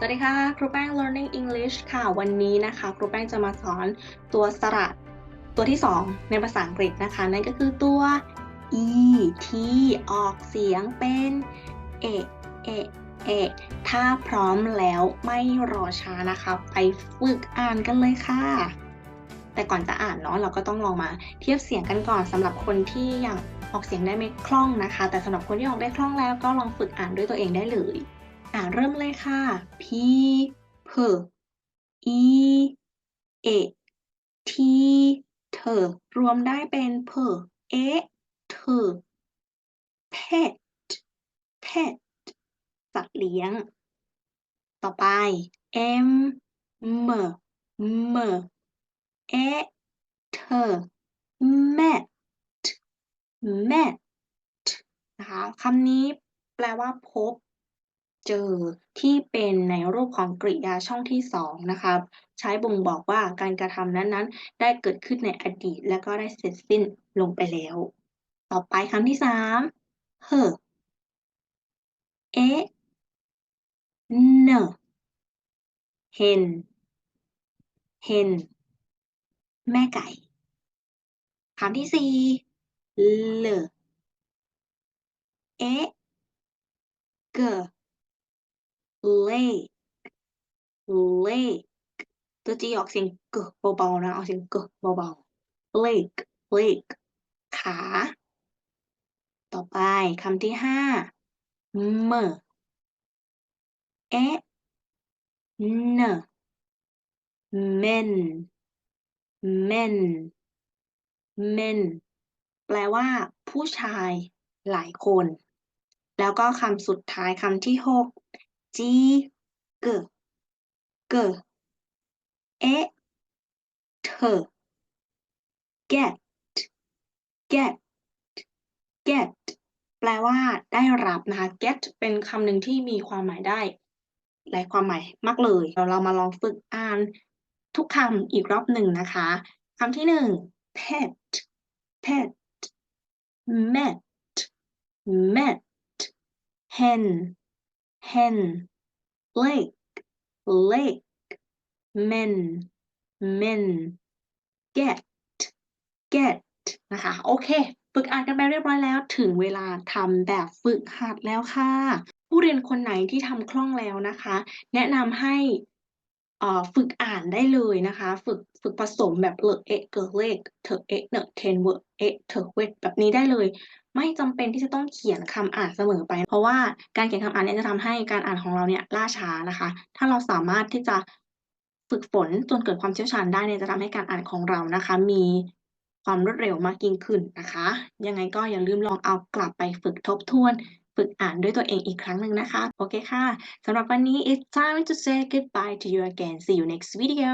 สวัสดีค่ะ ครูแป้ง Learning English ค่ะ วันนี้นะคะ ครูแป้งจะมาสอนตัวสระตัวที่ 2 ในภาษาอังกฤษนะคะ นั่นก็คือตัว e ที่ออกเสียงเป็นเอเอเอถ้าพร้อมแล้วไม่รอช้านะคะ ไปฝึกอ่านกันเลยค่ะ แต่ก่อนจะอ่านเนาะเราก็ต้องลองมาเทียบเสียงกันก่อนสำหรับคนที่ยังออกเสียงได้ไม่คล่องนะคะ แต่สำหรับคนที่ออกได้คล่องแล้วก็ลองฝึกอ่านด้วยตัวเองได้เลย อ่าเริ่มเลยค่ะ p p e a t เธอรวมได้เป็นเพอเธอ pet pet สัตว์เลี้ยง ต่อไป m m m เอะเธอ met met นะคะคำนี้แปลว่าพบ เจอที่เป็นในรูปของกริยาช่องที่สองนะคะใช้บ่งบอกว่าการกระทำนั้นๆ ได้เกิดขึ้นในอดีต และก็ได้เสร็จสิ้นลงไปแล้ว ต่อไปคำที่สามเฮเอเนเห็นเห็นแม่ไก่คำที่สี่เลเอเก lake lake ตัวจีออกเสียงกเบาๆนะออกเสียงกเบาๆ lake lake ขา ต่อไปคำที่ห้าเมเอะเน men men men แปลว่า ผู้ชายหลายคน แล้วก็คำสุดท้ายคำที่หก จีเกเกเอเธอ get get get แปลว่าได้รับนะคะ get เป็นคำหนึ่งที่มีความหมายได้ หลายความหมายมากเลยเราเรามาลองฝึกอ่านทุกคำอีกรอบหนึ่งนะคะคำที่หนึ่ง pet pet met met hen hen lake lake men men get get นะคะ โอเคฝึกอ่านกันไปเรียบร้อยแล้ว ถึงเวลาทำแบบฝึกหัดแล้วค่ะ ผู้เรียนคนไหนที่ทำคล่องแล้วนะคะ แนะนำให้ฝึกอ่านได้เลยนะคะ ฝึกฝึกผสมแบบเลอะเอะเกเลกเถอะเอะเนอะเทนเวอร์เอะเถอะเวทแบบนี้ได้เลย ไม่จำเป็นที่จะต้องเขียนคำอ่านเสมอไป เพราะว่าการเขียนคำอ่านเนี่ยจะทำให้การอ่านของเราเนี่ยล่าช้านะคะ ถ้าเราสามารถที่จะฝึกฝนจนเกิดความเชี่ยวชาญได้เนี่ยจะทำให้การอ่านของเรานะคะ มีความรวดเร็วมากยิ่งขึ้นนะคะ ยังไงก็อย่าลืมลองเอากลับไปฝึกทบทวน ฝึกอ่านด้วยตัวเองอีกครั้งหนึ่งนะคะ โอเคค่ะสำหรับวันนี้ it's time to say goodbye to you again see you next video